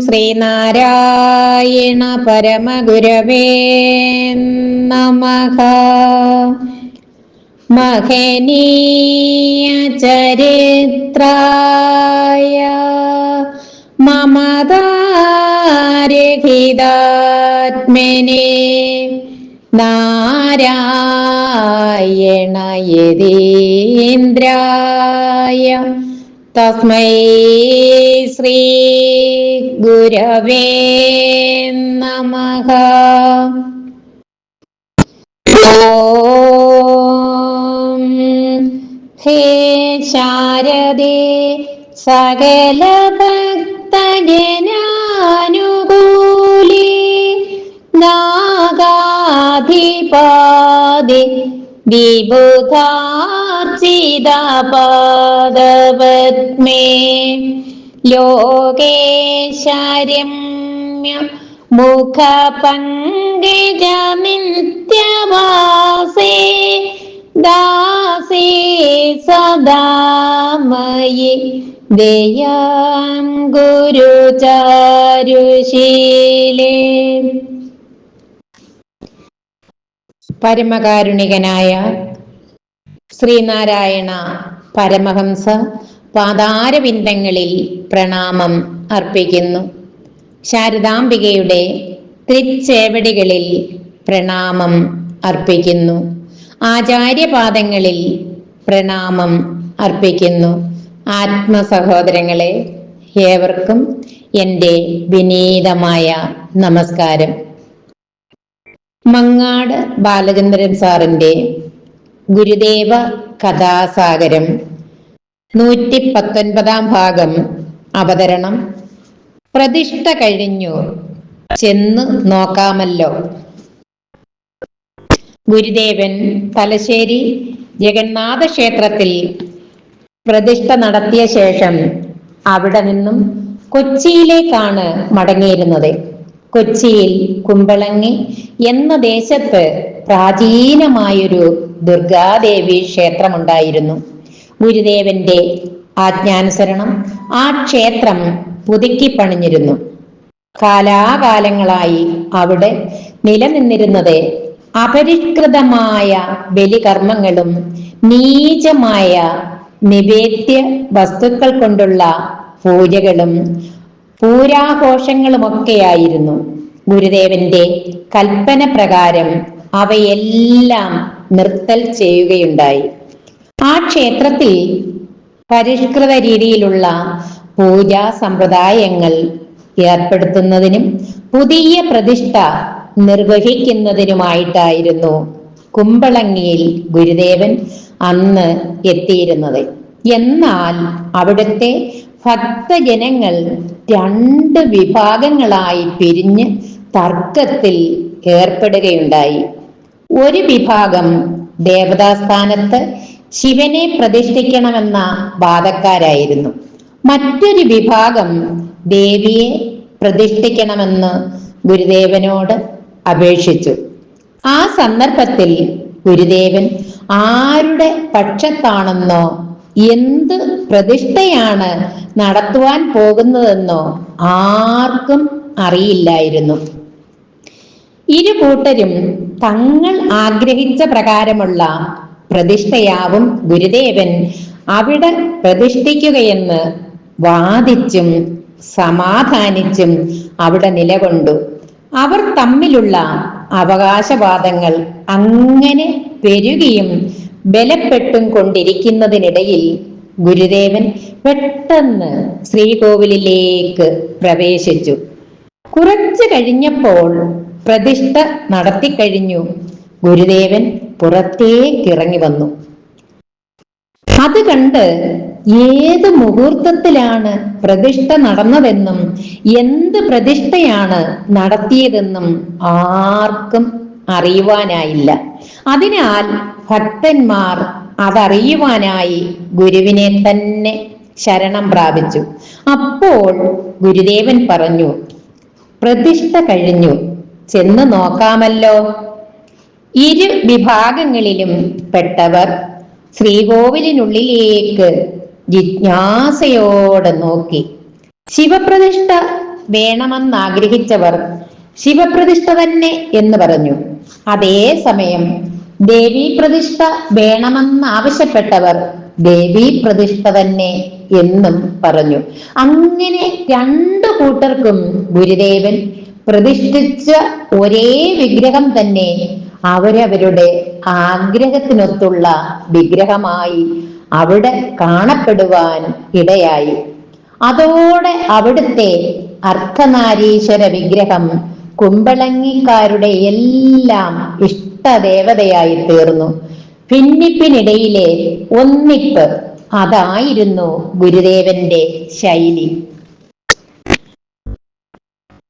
ശ്രീനാരായണ പരമഗുരവേ നമഃ. മഹനീയ ചരിത്രായ മമതാരഹിതാത്മനെ നാരായണ യതീന്ദ്രായ തസ്മൈ ശ്രീ ഗുരവേ നമ ഹേ ശാരദേ സകല ഭക്തജനാനുകൂലി നാഗാധിപാതി വിബുധാർച്ചിതപാദപത്മേ ലോകേശരമ്യ മുഖപങ്കജ നിത്യവാസേ ദാസേ സദാമയി ദയാം ഗുരുചാരുശീലേ. പരമകാരുണികനായ ശ്രീനാരായണ പരമഹംസ പാതാരവിന്ദങ്ങളിൽ പ്രണാമം അർപ്പിക്കുന്നു. ശാരദാംബികയുടെ തൃച്ചേവടികളിൽ പ്രണാമം അർപ്പിക്കുന്നു. ആചാര്യപാദങ്ങളിൽ പ്രണാമം അർപ്പിക്കുന്നു. ആത്മസഹോദരങ്ങളെ ഏവർക്കും എന്റെ വിനീതമായ നമസ്കാരം. മങ്ങാട് ബാലചന്ദ്രൻ സാറിന്റെ ഗുരുദേവ കഥാസാഗരം. നൂറ്റി പത്തൊൻപതാം ഭാഗം. അവതരണം. പ്രതിഷ്ഠ കഴിഞ്ഞു. ചെന്ന് നോക്കാമല്ലോ. ഗുരുദേവൻ തലശ്ശേരി ജഗന്നാഥ ക്ഷേത്രത്തിൽ പ്രതിഷ്ഠ നടത്തിയ ശേഷം അവിടെ നിന്നും കൊച്ചിയിലേക്കാണ് മടങ്ങിയിരുന്നത്. കൊച്ചിയിൽ കുമ്പളങ്ങി എന്ന ദേശത്ത് പ്രാചീനമായൊരു ദുർഗാദേവി ക്ഷേത്രമുണ്ടായിരുന്നു. ഗുരുദേവന്റെ ആജ്ഞാനുസരണം ആ ക്ഷേത്രം പുതുക്കി പണിഞ്ഞിരുന്നു. കാലാകാലങ്ങളായി അവിടെ നിലനിന്നിരുന്നത് അപരിഷ്കൃതമായ ബലികർമ്മങ്ങളും നീചമായ നിവേദ്യ വസ്തുക്കൾ കൊണ്ടുള്ള പൂജകളും പൂരാഘോഷങ്ങളുമൊക്കെയായിരുന്നു. ഗുരുദേവന്റെ കൽപ്പന പ്രകാരം അവയെല്ലാം നിർത്തൽ ചെയ്യുകയുണ്ടായി. ആ ക്ഷേത്രത്തിൽ പരിഷ്കൃത രീതിയിലുള്ള പൂജാ സമ്പ്രദായങ്ങൾ ഏർപ്പെടുത്തുന്നതിനും പുതിയ പ്രതിഷ്ഠ നിർവഹിക്കുന്നതിനുമായിട്ടായിരുന്നു കുമ്പളങ്ങിയിൽ ഗുരുദേവൻ അന്ന് എത്തിയിരുന്നത്. എന്നാൽ അവിടുത്തെ ഭക്തജനങ്ങൾ രണ്ട് വിഭാഗങ്ങളായി പിരിഞ്ഞ് തർക്കത്തിൽ ഏർപ്പെടുകയുണ്ടായി. ഒരു വിഭാഗം ദേവതാസ്ഥാനത്ത് ശിവനെ പ്രതിഷ്ഠിക്കണമെന്ന വാദക്കാരായിരുന്നു. മറ്റൊരു വിഭാഗം ദേവിയെ പ്രതിഷ്ഠിക്കണമെന്ന് ഗുരുദേവനോട് അപേക്ഷിച്ചു. ആ സന്ദർഭത്തിൽ ഗുരുദേവൻ ആരുടെ പക്ഷത്താണെന്നോ എന്ത് പ്രതിഷ്ഠയാണ് നടത്തുവാൻ പോകുന്നതെന്നോ ആർക്കും അറിയില്ലായിരുന്നു. ഇരു കൂട്ടരും തങ്ങൾ ആഗ്രഹിച്ച പ്രകാരമുള്ള പ്രതിഷ്ഠയാവും ഗുരുദേവൻ. അവിടെ പ്രതിഷ്ഠിക്കുകയെന്ന് വാദിച്ചും സമാധാനിച്ചും അവിടെ നിലകൊണ്ടു. അവർ തമ്മിലുള്ള അവകാശവാദങ്ങൾ അങ്ങനെ പെരുകിയും ബലപ്പെട്ടും കൊണ്ടിരിക്കുന്നതിനിടയിൽ ഗുരുദേവൻ പെട്ടെന്ന് ശ്രീകോവിലിലേക്ക് പ്രവേശിച്ചു. കുറച്ചു കഴിഞ്ഞപ്പോൾ പ്രതിഷ്ഠ നടത്തിക്കഴിഞ്ഞു ഗുരുദേവൻ പുറത്തേക്കിറങ്ങി വന്നു. അത് കണ്ട് ഏത് മുഹൂർത്തത്തിലാണ് പ്രതിഷ്ഠ നടന്നതെന്നും എന്ത് പ്രതിഷ്ഠയാണ് നടത്തിയതെന്നും ആർക്കും അറിയുവാനായില്ല. അതിനാൽ ഭക്തന്മാർ അതറിയുവാനായി ഗുരുവിനെ തന്നെ ശരണം പ്രാപിച്ചു. അപ്പോൾ ഗുരുദേവൻ പറഞ്ഞു പ്രതിഷ്ഠ കഴിഞ്ഞു. ചെന്ന് നോക്കാമല്ലോ. ഇരു വിഭാഗങ്ങളിലും പെട്ടവർ ശ്രീകോവിലിനുള്ളിലേക്ക് ജിജ്ഞാസയോടെ നോക്കി. ശിവപ്രതിഷ്ഠ വേണമെന്നാഗ്രഹിച്ചവർ ശിവപ്രതിഷ്ഠ തന്നെ എന്ന് പറഞ്ഞു. അതേസമയം ദേവീ പ്രതിഷ്ഠ വേണമെന്നാവശ്യപ്പെട്ടവർ ദേവീ പ്രതിഷ്ഠ തന്നെ എന്നും പറഞ്ഞു. അങ്ങനെ രണ്ടു കൂട്ടർക്കും ഗുരുദേവൻ പ്രതിഷ്ഠിച്ച ഒരേ വിഗ്രഹം തന്നെ അവരവരുടെ ആഗ്രഹത്തിനൊത്തുള്ള വിഗ്രഹമായി അവിടെ കാണപ്പെടുവാൻ ഇടയായി. അതോടെ അവിടുത്തെ അർദ്ധനാരീശ്വര വിഗ്രഹം കുമ്പളങ്ങിക്കാരുടെ എല്ലാം ഇഷ്ടദേവതയായി തീർന്നു ഭിന്നിപ്പിനിടയിലെ ഒന്നിപ്പ് അതായിരുന്നു ഗുരുദേവന്റെ ശൈലി.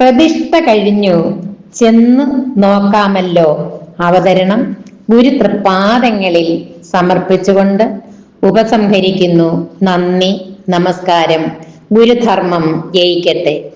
പ്രതിഷ്ഠ കഴിഞ്ഞു. ചെന്ന് നോക്കാമല്ലോ. അവതരണം ഗുരു തൃപ്പാദങ്ങളിൽ സമർപ്പിച്ചുകൊണ്ട് ഉപസംഹരിക്കുന്നു. നന്ദി നമസ്കാരം. ഗുരുധർമ്മം ജയിക്കട്ടെ.